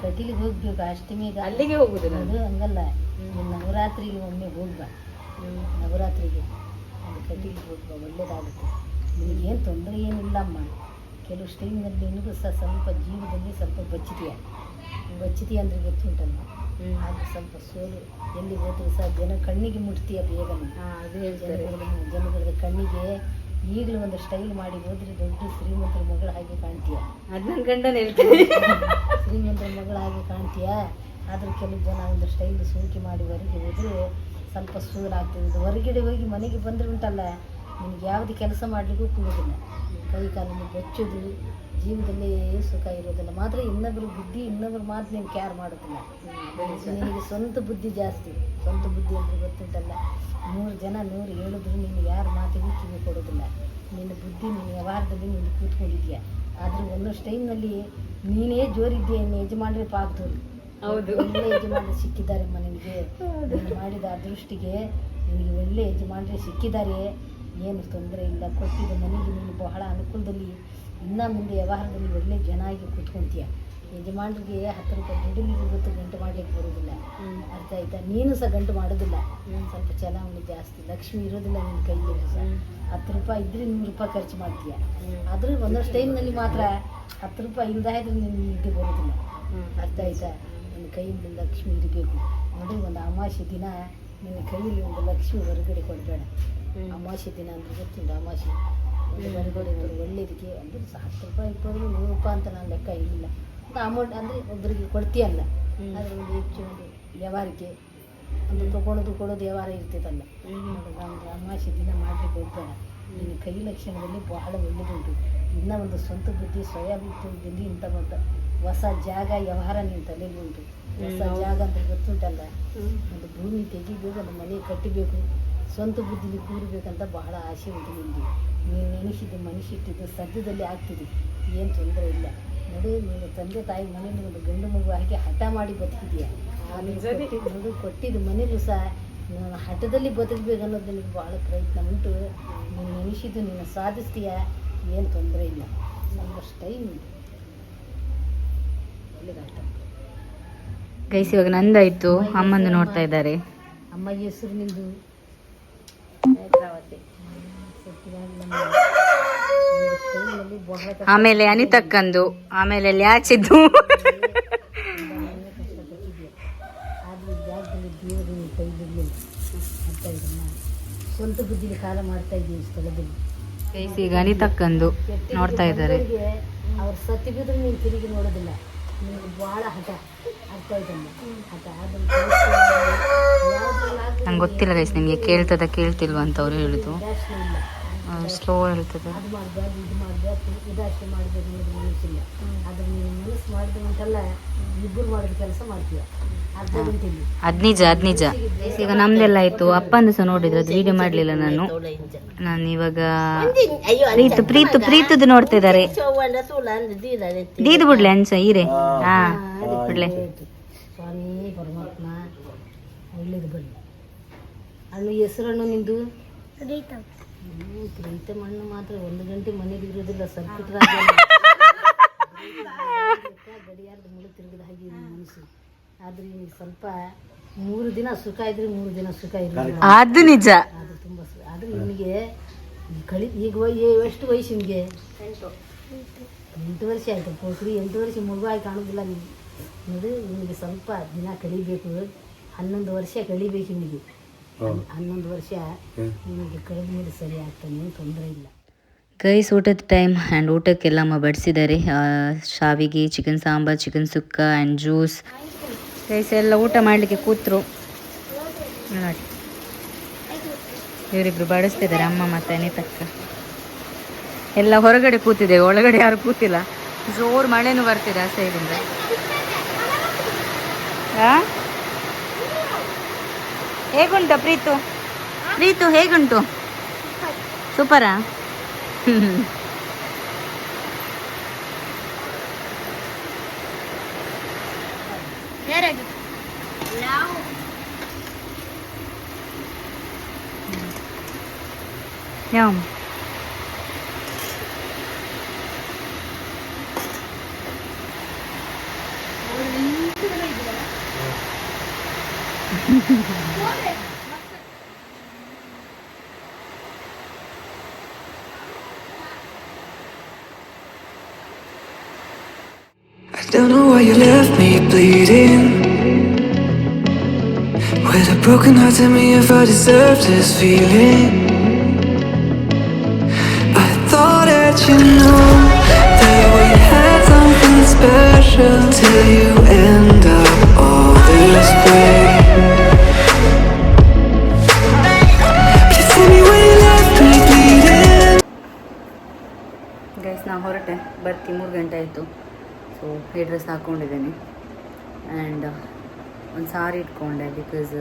ಕಟೀಲಿಗೆ ಹೋಗ್ಬೇಕು ಅಷ್ಟಮಿಗೆ ಅಲ್ಲಿಗೆ ಹೋಗುದು ನಾನು? ಅದು ಹಂಗಲ್ಲ. ನವರಾತ್ರಿಗೆ ಒಮ್ಮೆ ಹೋಗ್ಬಾ ನವರಾತ್ರಿಗೆ ಕಟೀಲಿ ಹೋಗ್ಬ ಹೋಗ್ಬಾ ಒಳ್ಳೇದಾಗುತ್ತೆ. ನಿನಗೇನು ತೊಂದರೆ ಏನಿಲ್ಲಮ್ಮ ಕೆಲವು ಟೈಮ್ನಲ್ಲಿ ನಿನಗೂ ಸಹ ಸ್ವಲ್ಪ ಜೀವದಲ್ಲಿ ಸ್ವಲ್ಪ ಬಚ್ಚಿದೆಯ? ಬಚ್ಚಿದೆಯಾ ಅಂದರೆ ಗೊತ್ತುಂಟಲ್ಲ ಅದು ಸ್ವಲ್ಪ ಸೋಲು. ಎಲ್ಲಿ ಹೋದ್ರೂ ಸಹ ಜನ ಕಣ್ಣಿಗೆ ಮುಟ್ತೀಯ ಬೇಗನೆ. ಜನಗಳ ಜನಗಳ ಕಣ್ಣಿಗೆ ಈಗಲೂ ಒಂದು ಸ್ಟೈಲ್ ಮಾಡಿ ಹೋದ್ರೆ ದೊಡ್ಡ ಶ್ರೀಮಂತರ ಮಗಳ ಹಾಗೆ ಕಾಣ್ತೀಯ? ಅದು ನನ್ನ ಗಂಡನ ಹೇಳ್ತೇನೆ. ಶ್ರೀಮಂತರ ಮಗಳ ಹಾಗೆ ಕಾಣ್ತೀಯ? ಆದರೂ ಕೆಲವು ಜನ ಒಂದು ಸ್ಟೈಲ್ ಸೋಂಕಿ ಮಾಡಿ ಹೊರಗೆ ಹೋದರೆ ಸ್ವಲ್ಪ ಸೂರ್ ಇದು ಹೊರಗಡೆ ಹೋಗಿ ಮನೆಗೆ ಬಂದರೆ ಉಂಟಲ್ಲ ನಿಮ್ಗೆ ಯಾವ್ದು ಕೆಲಸ ಮಾಡಲಿಕ್ಕೂ ಕೂಡುದಿಲ್ಲ ಕೈ ಕಾಲನ್ನು ಬಚ್ಚೋದು ಜೀವನದಲ್ಲಿ ಸುಖ ಇರೋದಿಲ್ಲ. ಮಾತ್ರ ಇನ್ನೊಬ್ಬರ ಬುದ್ಧಿ ಇನ್ನೊಬ್ಬರ ಮಾತು ನೀನು ಕೇರ್ ಮಾಡೋದಿಲ್ಲ. ನಿನಗೆ ಸ್ವಂತ ಬುದ್ಧಿ ಜಾಸ್ತಿ. ಸ್ವಂತ ಬುದ್ಧಿ ಅಂದರೆ ಗೊತ್ತುಂಟಲ್ಲ? ನೂರು ಜನ ನೂರು ಹೇಳಿದ್ರು ನೀನು ಯಾರ ಮಾತಿಗೂ ಕಿವಿ ಕೊಡೋದಿಲ್ಲ. ನಿನ್ನ ಬುದ್ಧಿ ನೀನು ವ್ಯವಹಾರದಲ್ಲಿ ನೀನು ಕೂತ್ಕೊಂಡಿದ್ಯಾ? ಆದರೆ ಒಂದಷ್ಟು ಟೈಮ್ನಲ್ಲಿ ನೀನೇ ಜೋರಿದ್ದೀಯ ನೀನು ಯಜಮಾನ್ರಿ ಪಾಕ್ದವ್ರು ಹೌದು. ಒಳ್ಳೆ ಯಜಮಾನ್ರಿ ಸಿಕ್ಕಿದ್ದಾರೆ ನಿನಗೆ. ನೀನು ಮಾಡಿದ ಅದೃಷ್ಟಿಗೆ ನಿನಗೆ ಒಳ್ಳೆ ಯಜಮಾನ್ರಿ ಸಿಕ್ಕಿದ್ದಾರೆ ಏನು ತೊಂದರೆ ಇಲ್ಲ. ಕೊಟ್ಟಿದ್ದ ಮನೆಗೆ ನೀನು ಬಹಳ ಅನುಕೂಲದಲ್ಲಿ ಇನ್ನು ಮುಂದೆ ವ್ಯವಹಾರದಲ್ಲಿ ಒಳ್ಳೆ ಜನ ಆಗಿ ಕೂತ್ಕೊಂತೀಯ. ಯಜಮಾನರಿಗೆ ಹತ್ತು ರೂಪಾಯಿ ದುಡ್ಡಿಗೆ ಇವತ್ತು ಗಂಟು ಮಾಡಲಿಕ್ಕೆ ಬರೋದಿಲ್ಲ. ಅರ್ಥ ಆಯ್ತಾ? ನೀನು ಸಹ ಗಂಟು ಮಾಡೋದಿಲ್ಲ. ಸ್ವಲ್ಪ ಚಲಾವಣೆ ಜಾಸ್ತಿ ಲಕ್ಷ್ಮಿ ಇರೋದಿಲ್ಲ ನಿನ್ನ ಕೈಯಲ್ಲಿ ಸಹ ಹತ್ತು ರೂಪಾಯಿ ಇದ್ರೆ ನೂರು ರೂಪಾಯಿ ಖರ್ಚು ಮಾಡ್ತೀಯ. ಆದ್ರೆ ಒಂದಷ್ಟು ಟೈಮ್ನಲ್ಲಿ ಮಾತ್ರ ಹತ್ತು ರೂಪಾಯಿ ಇಲ್ಲದ ಇದ್ರೆ ನಿನ್ನ ನಿದ್ದೆ ಬರೋದಿಲ್ಲ. ಅರ್ಥ ಆಯ್ತಾ? ನಿನ್ನ ಕೈಯಲ್ಲಿ ಲಕ್ಷ್ಮಿ ಇರಬೇಕು. ನೋಡಿ ಒಂದು ಅಮಾವಾಸ್ಯೆ ದಿನ ನಿನ್ನ ಕೈಯಲ್ಲಿ ಒಂದು ಲಕ್ಷ್ಮಿ ಹೊರಗಡೆ ಕೊಡಬೇಡ. ಅಮಾವಾಸ್ಯೆ ದಿನ ಅಂದ್ರೆ ಗೊತ್ತಿಲ್ಲ ಅಮಾವಾಸ್ಯೆ. ಒಂದು ಹೊರಗಡೆ ಒಂದು ಒಳ್ಳೇದಕ್ಕೆ ಅಂದ್ರೆ ಸಾಕು ಹತ್ತು ರೂಪಾಯಿ ಇಪ್ಪತ್ತು ನೂರು ರೂಪಾಯಿ ಅಂತ ನಾನು ಲೆಕ್ಕ ಇಲ್ಲ ಒಂದು ಅಮೌಂಟ್ ಅಂದರೆ ಒಬ್ಬರಿಗೆ ಕೊಡ್ತೀಯಲ್ಲ. ಆದರೆ ಒಂದು ಹೆಚ್ಚು ಒಂದು ವ್ಯವಹಾರಕ್ಕೆ ಒಂದು ತಗೊಳ್ಳೋದು ಕೊಡೋದು ವ್ಯವಹಾರ ಇರ್ತೈತಲ್ಲ. ಒಂದು ಅಮಾವಾಸ್ಯೆ ದಿನ ಮಾಡಲಿಕ್ಕೆ ಹೋಗ್ಬೇಡ. ನಿನ್ನ ಕೈ ಲಕ್ಷಣದಲ್ಲಿ ಬಹಳ ಒಳ್ಳೇದುಂಟು. ಇನ್ನೂ ಒಂದು ಸ್ವಂತ ಬುದ್ಧಿ ಸ್ವಯಂ ಬುದ್ಧಿ ಇಂಥ ಒಂದು ಹೊಸ ಜಾಗ ವ್ಯವಹಾರ ನಿನ್ನ ತಲೆಗೆ ಉಂಟು. ಹೊಸ ಜಾಗ ಅಂತ ಗೊತ್ತುಂಟಲ್ಲ. ಒಂದು ಭೂಮಿ ತೆಗಿಬೇಕು ಒಂದು ಮನೆ ಕಟ್ಟಬೇಕು ಸ್ವಂತ ಬುದ್ಧಿಲಿ ಕೂರಬೇಕಂತ ಬಹಳ ಆಸೆ ಉಂಟು ನಿಮಗೆ ನೀನು ನೆನೆಸಿದ್ದು ಮನಸ್ಸಿಟ್ಟಿದ್ದು ಸದ್ಯದಲ್ಲಿ ಆಗ್ತಿದೆ. ಏನು ತೊಂದರೆ ಇಲ್ಲ. ನೋಡು ನೀನು ತಂದೆ ತಾಯಿ ಮನೇಲಿ ಒಂದು ಗಂಡು ಮಗು ಹಾಕಿ ಹಠ ಮಾಡಿ ಬದುಕಿದೆಯಾ ನೋಡು ಕೊಟ್ಟಿದ್ದು ಮನೇಲೂ ಸಹ ನಾನು ಹಠದಲ್ಲಿ ಬದುಕಬೇಕು ಅನ್ನೋದು ನಿನಗೆ ಭಾಳ ಪ್ರಯತ್ನ ಉಂಟು. ನೀನು ನೆನೆಸಿದ್ದು ನೀನು ಸಾಧಿಸ್ತೀಯ. ಏನು ತೊಂದರೆ ಇಲ್ಲ. ಒಂದಷ್ಟು ಟೈಮ್ ಉಂಟು ಒಳ್ಳೆದಾಗ್ತದೆ ಗೈಸ್ ಇವಾಗ ನಂದಾಯಿತು ಅಮ್ಮಂದು ನೋಡ್ತಾ ಇದ್ದಾರೆ. ಅಮ್ಮ ಹೆಸರು ನಿಂದು? ಕಷ್ಟ ಆಮೇಲೆ ಅನಿತಕ್ಕಂದು, ಆಮೇಲೆ ಲ್ಯಾಚಿದ್ದು ಸ್ವಂತ ಬುದ್ಧಿಲಿ ಕಾಲ ಮಾಡ್ತಾ ಇದ್ದೀವಿ ಸ್ಥಳದಲ್ಲಿ ಈಗ ಅನಿತಕ್ಕಂದು ನೋಡ್ತಾ ಇದ್ದಾರೆ. ಅವ್ರು ಸತ್ತಿ ಬಿದ್ರು ನೀನು ತಿರುಗಿ ನೋಡೋದಿಲ್ಲ ನಿನಗೆ ಭಾಳ ಹಠ ಅರ್ಥ ಆಯ್ತಲ್ಲ ಹಠ ನಂಗೆ ಗೊತ್ತಿಲ್ಲ ಗೈಸ್ ನಿಮಗೆ ಕೇಳ್ತದ ಕೇಳ್ತಿಲ್ವ ಅಂತ ಅವರು ಇಲ್ಲ ಸ್ಲೋ ಹೇಳ್ತದೆ ಅದು ಮಾಡಬಾರ್ದು ಇದು ಮಾಡಬಾರ್ದು ಉದಾಸೀನ ಮಾಡಬೇಕು ಅನ್ನೋದು ಮನಸ್ಸಿಲ್ಲ ಆದ್ರೆ ನೀನು ಮನಸ್ಸು ಮಾಡಿದ್ರೆ ಉಂಟಲ್ಲ ಇಬ್ಬರು ಮಾಡಿದ ಕೆಲಸ ಮಾಡ್ತೀಯ. ಅದ್ ನಿಜ ಅದ್ ನಿಜ. ಈಗ ನಮ್ದೆಲ್ಲ ಆಯ್ತು. ಅಪ್ಪಂದು ಸಹ ನೋಡಿದ್ರು ಅದು ವಿಡಿಯೋ ಮಾಡ್ಲಿಲ್ಲ ನಾನು. ನಾನು ಇವಾಗ ಪ್ರೀತು ಪ್ರೀತು ಪ್ರೀತದ್ದು ನೋಡ್ತಾ ಇದ್ದಾರೆ. ದೀದು ಬಿಡ್ಲೆ ಅಂಚ ಈರೆ ಹಾ ಬಿಡ್ಲೆ. ಸ್ವಾಮಿ ಪರಮಾತ್ಮ ಒಳ್ಳೇದು ಬರಲಿ ಅಲ್ಲಿ ಹೆಸರನ್ನು ನಿಂದು? ಪ್ರೀತ ಮಣ್ಣು ಮಾತ್ರ ಒಂದು ಗಂಟೆ ಮನೇಲಿ ಇರೋದಿಲ್ಲ ಸರ್ಕಿಟ್ ಗಡಿಯಾರದ ಮುಳು ತಿರುಗಿದ ಹಾಗೆ ಇದೆ ಮನಸ್ಸು. ಆದ್ರೆ ಸ್ವಲ್ಪ ಮೂರು ದಿನ ಸುಖ ಇದ್ರೆ ಮೂರು ದಿನ ಸುಖ ಇರಲಿಲ್ಲ. ಅದು ನಿಜ. ಅದು ತುಂಬ ಸುಖ. ಆದ್ರೆ ನಿಮಗೆ ಈ ಕಳಿ ಈಗ ಎಷ್ಟು ವಯಸ್ಸು ನಿಮಗೆ? ಎಂಟು. ವರ್ಷ ಆಯ್ತು. ಪೋಕ್ರಿ ಎಂಟು ವರ್ಷ ಮಗುವಾಗಿ ಕಾಣೋದಿಲ್ಲ ನಿಮಗೆ. ನೋಡಿ ನಿನಗೆ ಸ್ವಲ್ಪ ದಿನ ಕಳಿಬೇಕು. ಹನ್ನೊಂದು ವರ್ಷ ಕಳಿಬೇಕು ಹನ್- ಹನ್ನೊಂದು ವರ್ಷ ನಿಮಗೆ ಕಳೆದ ಮೇಲೆ ಸರಿ ಆಗ್ತಾನೆ ತೊಂದರೆ ಇಲ್ಲ. ಗೈಸ್ ಊಟದ ಟೈಮ್ ಆ್ಯಂಡ್ ಊಟಕ್ಕೆಲ್ಲ ಅಮ್ಮ ಬಡಿಸಿದ್ದಾರೆ. ಶಾವಿಗೆ chicken sambar chicken sukka and juice guys ಎಲ್ಲ ಊಟ ಮಾಡಲಿಕ್ಕೆ ಕೂತ್ರು. ನೋಡಿ. ಇವರಿಬ್ರು ಬಡಿಸ್ತಿದ್ದಾರೆ ಅಮ್ಮ ಮತ್ತು ಅನಿತಕ್ಕ. ಎಲ್ಲ ಹೊರಗಡೆ ಕೂತಿದ್ದೇವೆ ಒಳಗಡೆ ಯಾರು ಕೂತಿಲ್ಲ. ಜೋರು ಮಳೆನೂ ಬರ್ತಿದೆ ಆ ಸೈಡಿಂದ ಆ? ಹೇಗುಂಟ ಪ್ರೀತು? ಪ್ರೀತು ಹೇಗುಂಟು? ಸೂಪರಾ. ಹ್ಮ್ ಯಾವ broken heart, tell me if I deserve this feeling. I thought that you knew that we had something special till you end up all this way. ನಾ ಹೊರಟೆ ಬರ್ತಿ ಮೂರು ಗಂಟೆ ಆಯಿತು ಸೊ ಈ ಡ್ರೆಸ್ ಹಾಕ್ಕೊಂಡಿದ್ದೀನಿ ಆ್ಯಂಡ್ ಒಂದು ಸಾರಿ ಇಟ್ಕೊಂಡೆ ಬಿಕಾಸ್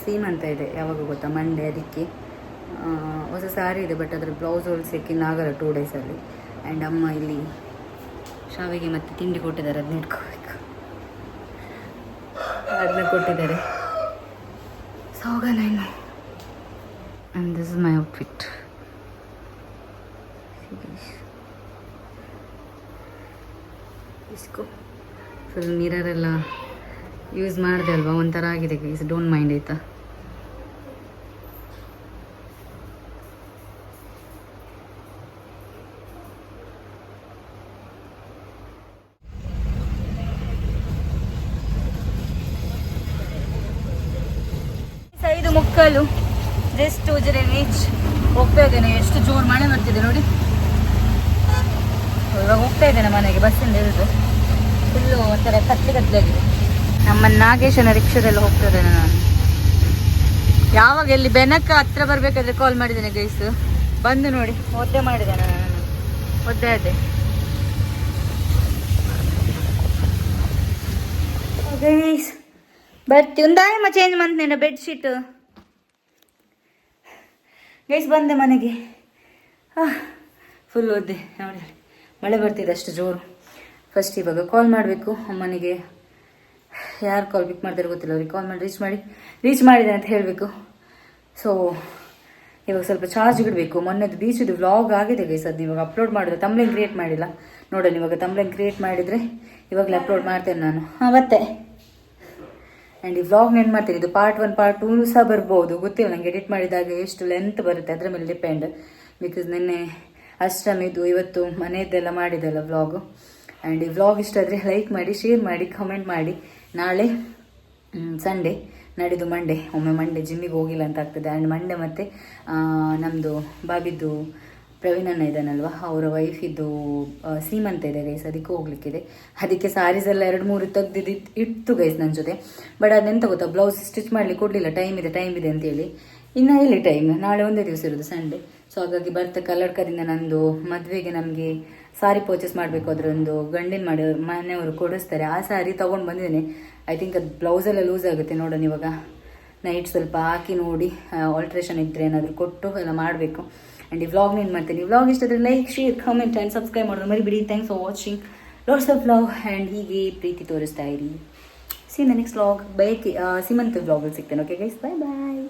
ಸೀಮಂತ ಇದೆ, ಯಾವಾಗ ಗೊತ್ತಾ? ಮಂಡೇ ಅದಕ್ಕೆ. ಹೊಸ ಸಾರಿ ಇದೆ ಬಟ್ ಅದರ ಬ್ಲೌಸ್ ಹೊಲ್ಸಕ್ಕೆ ಆಗಲ್ಲ ಟೂ ಡೇಸಲ್ಲಿ ಆ್ಯಂಡ್ ಅಮ್ಮ ಇಲ್ಲಿ ಶಾವಿಗೆ ಮತ್ತು ತಿಂಡಿ ಕೊಟ್ಟಿದ್ದಾರೆ ಅದನ್ನ ಇಟ್ಕೋಬೇಕು. ಅದನ್ನ ಕೊಟ್ಟಿದ್ದಾರೆ. ಸೊ ಹೋಗೋಣ ಇನ್ನು. And this is my outfit ಇಸ್ಕೋ full ಮಿರರೆಲ್ಲ ಯೂಸ್ ಮಾಡಿದೆ ಅಲ್ವಾ? ಒಂಥರ ಆಗಿದೆ ಗೈಸ್ ಡೋಂಟ್ ಮೈಂಡ್ ಆಯ್ತಾ? ಇದು ಮುಕ್ಕಲು ಜಸ್ಟ್ ಉಜಿರೆ ರೀಚ್ ಹೋಗ್ತಾ ಇದ್ದೇನೆ, ಎಷ್ಟು ಜೋರು ಮಳೆ ಬರ್ತಿದೆ ನೋಡಿ. ಇವಾಗ ಹೋಗ್ತಾ ಇದ್ದೇನೆ ಮನೆಗೆ, ಬಸ್ಸಿಂದ ಇಳಿದು ಫುಲ್ಲು ಒಂಥರ ಕತ್ಲೆ ಕತ್ಲಾಗಿದೆ. ನಮ್ಮ ನಾಗೇಶನ ರಿಕ್ಷಾದಲ್ಲಿ ಹೋಗ್ತಾ ಇದ್ದೇನೆ ನಾನು. ಯಾವಾಗ ಎಲ್ಲಿ ಬೆನಕ ಹತ್ರ ಬರ್ಬೇಕಾದ್ರೆ ಕಾಲ್ ಮಾಡಿದ್ದೇನೆ ಗೈಸ್ ಬಂದು ನೋಡಿ. ಒದ್ದೆ ಮಾಡಿದ್ದೇನೆ ನಾನು. ಒದ್ದೆ ಅದೇ. ಗೈಸ್ ಬರ್ತಿ ಒಂದಾಯಮ್ಮ ಚೇಂಜ್ ಮಾಡ್ತೇನೆ ಬೆಡ್ಶೀಟ್ ಗೈಸ್ ಬಂದೆ ಮನೆಗೆ. ಫುಲ್ ಒದ್ದೆ. ನೋಡಿ ಮಳೆ ಬರ್ತಿದೆ ಅಷ್ಟು ಜೋರು. ಫಸ್ಟ್ ಇವಾಗ ಕಾಲ್ ಮಾಡಬೇಕು. ಅಮ್ಮನಿಗೆ ಯಾರು ಕಾಲ್ ಪಿಕ್ ಮಾಡಿದಾರೆ ಗೊತ್ತಿಲ್ಲ, ಅವ್ರಿಗೆ ಕಾಲ್ ಮಾಡಿ ರೀಚ್ ಮಾಡಿ ರೀಚ್ ಮಾಡಿದೆ ಅಂತ ಹೇಳಬೇಕು. ಸೊ ಇವಾಗ ಸ್ವಲ್ಪ ಚಾರ್ಜ್ ಇಡಬೇಕು. ಮೊನ್ನೆದು ಬೀಚದು ವ್ಲಾಗ್ ಆಗಿದೆ ಗೈಸ್ ಅದು ಇವಾಗ ಅಪ್ಲೋಡ್ ಮಾಡಿದ್ರೆ ತಮ್ಲೆಂಗ್ ಕ್ರಿಯೇಟ್ ಮಾಡಿಲ್ಲ. ನೋಡೋಣ, ಇವಾಗ ತಮ್ಲೆಂಗ್ ಕ್ರಿಯೇಟ್ ಮಾಡಿದರೆ ಇವಾಗಲೇ ಅಪ್ಲೋಡ್ ಮಾಡ್ತೇನೆ ನಾನು. ಹಾಂ, ಮತ್ತೆ? ಆ್ಯಂಡ್ ಈ ವ್ಲಾಗ್ ನೆನ್ ಮಾಡ್ತೀನಿ ಇದು ಪಾರ್ಟ್ ಒನ್ ಪಾರ್ಟ್ ಟೂ ಸಹ ಬರ್ಬೋದು. ಗೊತ್ತಿಲ್ಲ ನನಗೆ ಎಡಿಟ್ ಮಾಡಿದಾಗ ಎಷ್ಟು ಲೆಂತ್ ಬರುತ್ತೆ, ಅದರ ಮೇಲೆ ಡಿಪೆಂಡ್ ಬಿಕಾಸ್ ನಿನ್ನೆ ಅಷ್ಟಮಿದು, ಇವತ್ತು ಮನೆಯದ್ದೆಲ್ಲ ಮಾಡಿದೆಲ್ಲ ವ್ಲಾಗು ಆ್ಯಂಡ್ ಈ ವ್ಲಾಗ್ ಇಷ್ಟ ಆದರೆ ಲೈಕ್ ಮಾಡಿ ಶೇರ್ ಮಾಡಿ ಕಮೆಂಟ್ ಮಾಡಿ. ನಾಳೆ ಸಂಡೇ ನಾಡಿದ್ದು ಮಂಡೇ ಒಮ್ಮೆ ಮಂಡೇ ಜಿಮ್ಮಿಗೆ ಹೋಗಿಲ್ಲ ಅಂತ ಆಗ್ತದೆ. ಆ್ಯಂಡ್ ಮಂಡೇ ಮತ್ತು ನಮ್ಮದು ಬಾಬಿದ್ದು ಪ್ರವೀಣಣ್ಣ ಇದ್ದಾನಲ್ವ? ಅವರ ವೈಫಿದ್ದು ಸೀಮಂತ ಇದೆ ಗೈಸ್ ಅದಕ್ಕೆ ಹೋಗ್ಲಿಕ್ಕಿದೆ. ಅದಕ್ಕೆ ಸಾರೀಸ್ ಎಲ್ಲ ಎರಡು ಮೂರು ತೆಗ್ದಿದ್ದು ಇತ್ತು ಗೈಸ್ ನನ್ನ ಜೊತೆ. ಬಟ್ ಅದೆಂತ ಗೊತ್ತಾ? ಬ್ಲೌಸ್ ಸ್ಟಿಚ್ ಮಾಡಲಿಕ್ಕೆ ಕೊಡಲಿಲ್ಲ. ಟೈಮ್ ಇದೆ ಟೈಮ್ ಇದೆ ಅಂತೇಳಿ. ಇನ್ನು ಎಲ್ಲಿ ಟೈಮ್ ನಾಳೆ ಒಂದೇ ದಿವಸ ಇರೋದು ಸಂಡೇ ಸೊ ಹಾಗಾಗಿ ಬರ್ತಾ ಕಲ್ಲಡ್ಕದಿಂದ ನಂದು ಮದುವೆಗೆ ನಮಗೆ ಸಾರಿ ಪರ್ಚೇಸ್ ಮಾಡಬೇಕು, ಅದರೊಂದು ಗಂಡಿನ ಮಾಡಿ ಮನೆಯವರು ಕೊಡಿಸ್ತಾರೆ. ಆ ಸಾರಿ ತೊಗೊಂಡು ಬಂದಿದ್ದೀನಿ. ಐ ಥಿಂಕ್ ಅದು ಬ್ಲೌಸೆಲ್ಲ ಲೂಸ್ ಆಗುತ್ತೆ ನೋಡೋಣ ಇವಾಗ. ನೈಟ್ ಸ್ವಲ್ಪ ಹಾಕಿ ನೋಡಿ ಆಲ್ಟ್ರೇಷನ್ ಇದ್ದರೆ ಏನಾದರೂ ಕೊಟ್ಟು ಎಲ್ಲ ಮಾಡಬೇಕು. ಆ್ಯಂಡ್ ಈ ವ್ಲಾಗ್ ಏನು ಮಾಡ್ತೀನಿ. Vlog ಇಷ್ಟಾದರೆ like share comment and subscribe ಮಾಡೋದು ಮರಿಬಿಡಿ. Thanks for watching lots of love and ಹೀಗೆ ಪ್ರೀತಿ ತೋರಿಸ್ತಾ ಇರಿ. ಸಿ ನೆಕ್ಸ್ಟ್ ವ್ಲಾಗ್ ಬೈಕ್ ಸೀಮಂತ್ ವ್ಲಾಗಲ್ಲಿ ಸಿಗ್ತೇನೆ. ಓಕೆ ಗೈಸ್ ಬಾಯ್ ಬಾಯ್